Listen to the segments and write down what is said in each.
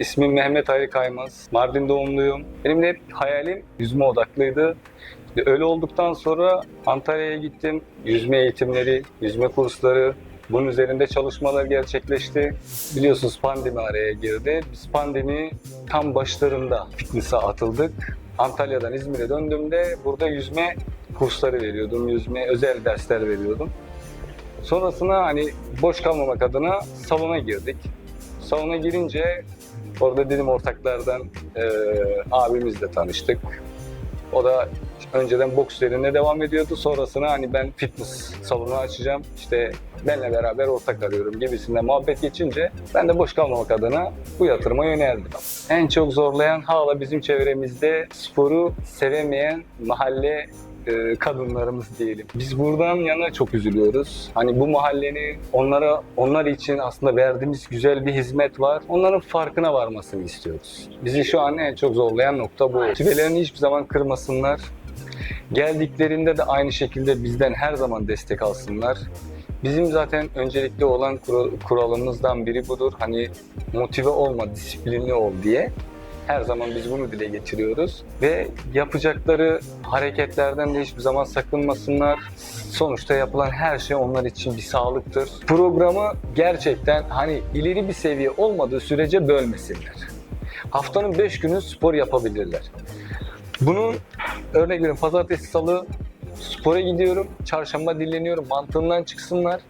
İsmim Mehmet Ali Kaymaz. Mardin doğumluyum. Benim de hep hayalim yüzme odaklıydı. İşte öyle olduktan sonra Antalya'ya gittim. Yüzme eğitimleri, yüzme kursları, bunun üzerinde çalışmalar gerçekleşti. Biliyorsunuz pandemi araya girdi. Biz pandemi tam başlarında fitness'a atıldık. Antalya'dan İzmir'e döndüğümde burada yüzme kursları veriyordum. Yüzme özel dersler veriyordum. Sonrasında hani boş kalmamak adına salona girdik. Salona girince orada dedim ortaklardan eee abimizle tanıştık. O da önceden boks üzerine devam ediyordu. Sonrasında hani ben fitness salonu açacağım. İşte benle beraber ortak arıyorum gibisinden muhabbet geçince ben de boş kalmamak adına bu yatırıma yöneldim. En çok zorlayan hala bizim çevremizde sporu sevemeyen mahalle e, kadınlarımız diyelim. Biz buradan yana çok üzülüyoruz. Hani bu mahallenin onlara onlar için aslında verdiğimiz güzel bir hizmet var. Onların farkına varmasını istiyoruz. Bizi şu an en çok zorlayan nokta bu. Tübelerini hiçbir zaman kırmasınlar. Geldiklerinde de aynı şekilde bizden her zaman destek alsınlar. Bizim zaten öncelikli olan kura- kuralımızdan biri budur. Hani motive olma, disiplinli ol diye. Her zaman biz bunu dile getiriyoruz. Ve yapacakları hareketlerden de hiçbir zaman sakınmasınlar. Sonuçta yapılan her şey onlar için bir sağlıktır. Programı gerçekten hani ileri bir seviye olmadığı sürece bölmesinler. Haftanın 5 günü spor yapabilirler. Bunun örnek veriyorum pazartesi, salı spora gidiyorum, çarşamba dinleniyorum mantığından çıksınlar.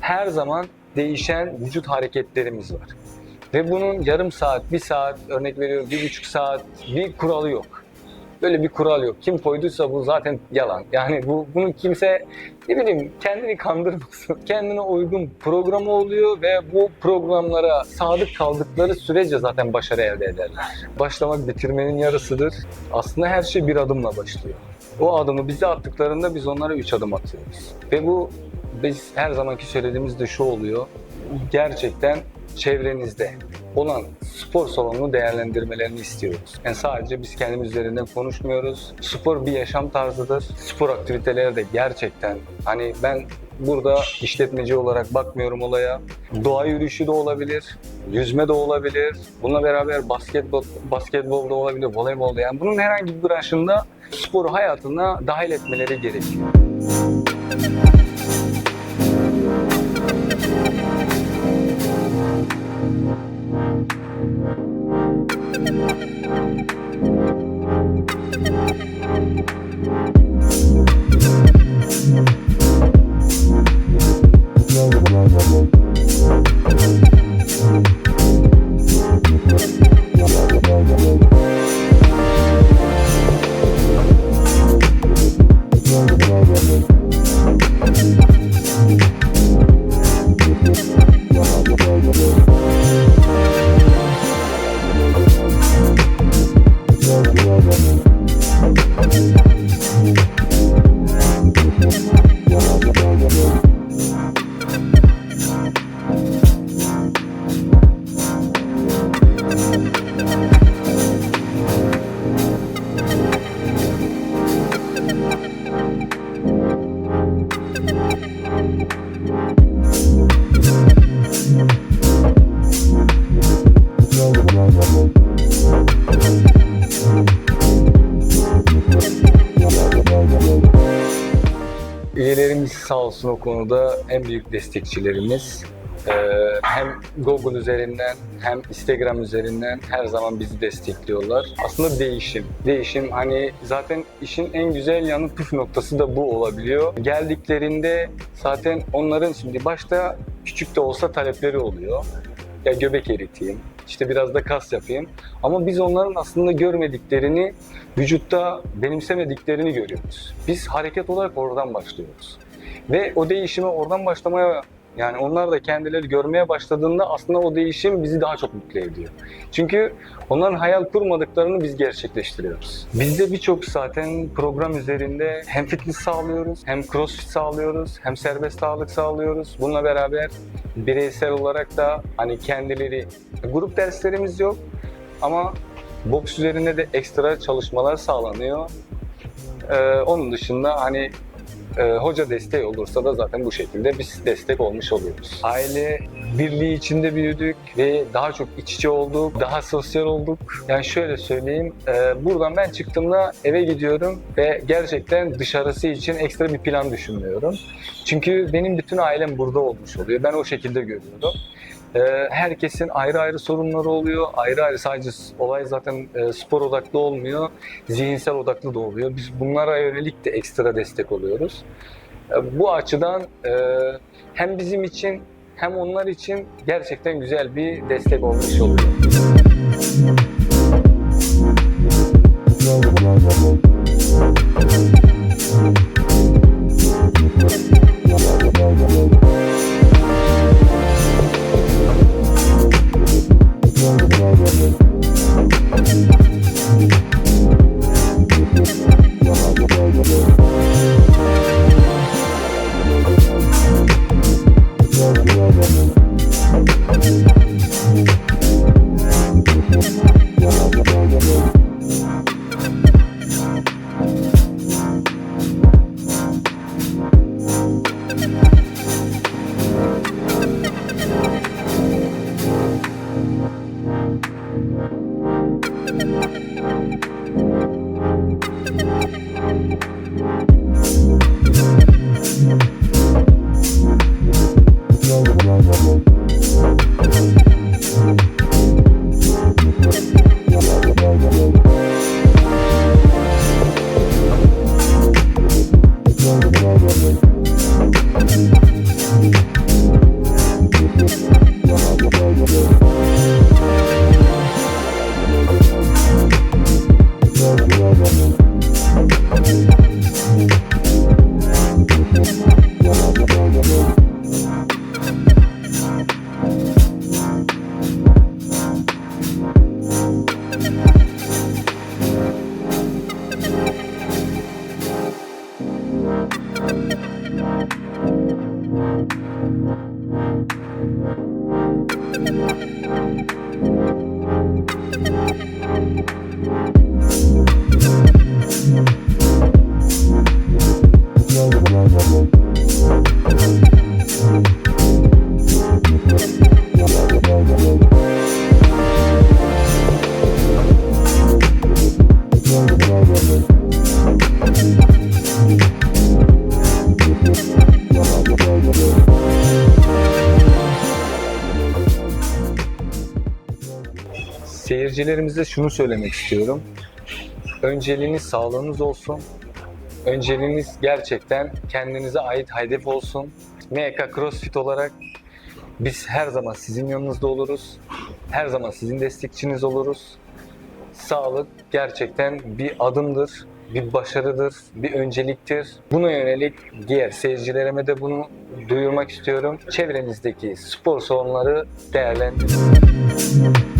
Her zaman değişen vücut hareketlerimiz var. Ve bunun yarım saat, bir saat, örnek veriyorum bir buçuk saat bir kuralı yok. Böyle bir kural yok. Kim koyduysa bu zaten yalan. Yani bu bunu kimse ne bileyim kendini kandırmasın. Kendine uygun programı oluyor ve bu programlara sadık kaldıkları sürece zaten başarı elde ederler. Başlamak bitirmenin yarısıdır. Aslında her şey bir adımla başlıyor. O adımı bize attıklarında biz onlara üç adım atıyoruz. Ve bu biz her zamanki söylediğimiz de şu oluyor. Gerçekten çevrenizde olan spor salonunu değerlendirmelerini istiyoruz. Yani sadece biz kendimiz üzerinden konuşmuyoruz. Spor bir yaşam tarzıdır. Spor aktiviteleri de gerçekten hani ben burada işletmeci olarak bakmıyorum olaya. Doğa yürüyüşü de olabilir, yüzme de olabilir. Bununla beraber basketbol, basketbol da olabilir, voleybol da. Yani bunun herhangi bir branşında sporu hayatına dahil etmeleri gerekiyor. Sağ olsun o konuda en büyük destekçilerimiz. Ee, hem Google üzerinden hem Instagram üzerinden her zaman bizi destekliyorlar. Aslında değişim. Değişim hani zaten işin en güzel yanı püf noktası da bu olabiliyor. Geldiklerinde zaten onların şimdi başta küçük de olsa talepleri oluyor. Ya göbek eriteyim, işte biraz da kas yapayım. Ama biz onların aslında görmediklerini, vücutta benimsemediklerini görüyoruz. Biz hareket olarak oradan başlıyoruz. Ve o değişime oradan başlamaya yani onlar da kendileri görmeye başladığında aslında o değişim bizi daha çok mutlu ediyor. Çünkü onların hayal kurmadıklarını biz gerçekleştiriyoruz. Bizde birçok zaten program üzerinde hem fitness sağlıyoruz, hem crossfit sağlıyoruz, hem serbest ağırlık sağlıyoruz. Bununla beraber bireysel olarak da hani kendileri grup derslerimiz yok ama boks üzerinde de ekstra çalışmalar sağlanıyor. Ee, onun dışında hani e, hoca desteği olursa da zaten bu şekilde biz destek olmuş oluyoruz. Aile birliği içinde büyüdük ve daha çok iç içe olduk, daha sosyal olduk. Yani şöyle söyleyeyim, e, buradan ben çıktığımda eve gidiyorum ve gerçekten dışarısı için ekstra bir plan düşünmüyorum. Çünkü benim bütün ailem burada olmuş oluyor. Ben o şekilde görüyorum. E, herkesin ayrı ayrı sorunları oluyor. Ayrı ayrı sadece olay zaten e, spor odaklı olmuyor. Zihinsel odaklı da oluyor. Biz bunlara yönelik de ekstra destek oluyoruz. E, Bu açıdan e, hem bizim için hem onlar için gerçekten güzel bir destek olmuş oluyor. Seyircilerimize şunu söylemek istiyorum. Önceliğiniz sağlığınız olsun. Önceliğiniz gerçekten kendinize ait hedef olsun. MK CrossFit olarak biz her zaman sizin yanınızda oluruz. Her zaman sizin destekçiniz oluruz. Sağlık gerçekten bir adımdır, bir başarıdır, bir önceliktir. Buna yönelik diğer seyircilerime de bunu duyurmak istiyorum. Çevrenizdeki spor salonları değerlendirin.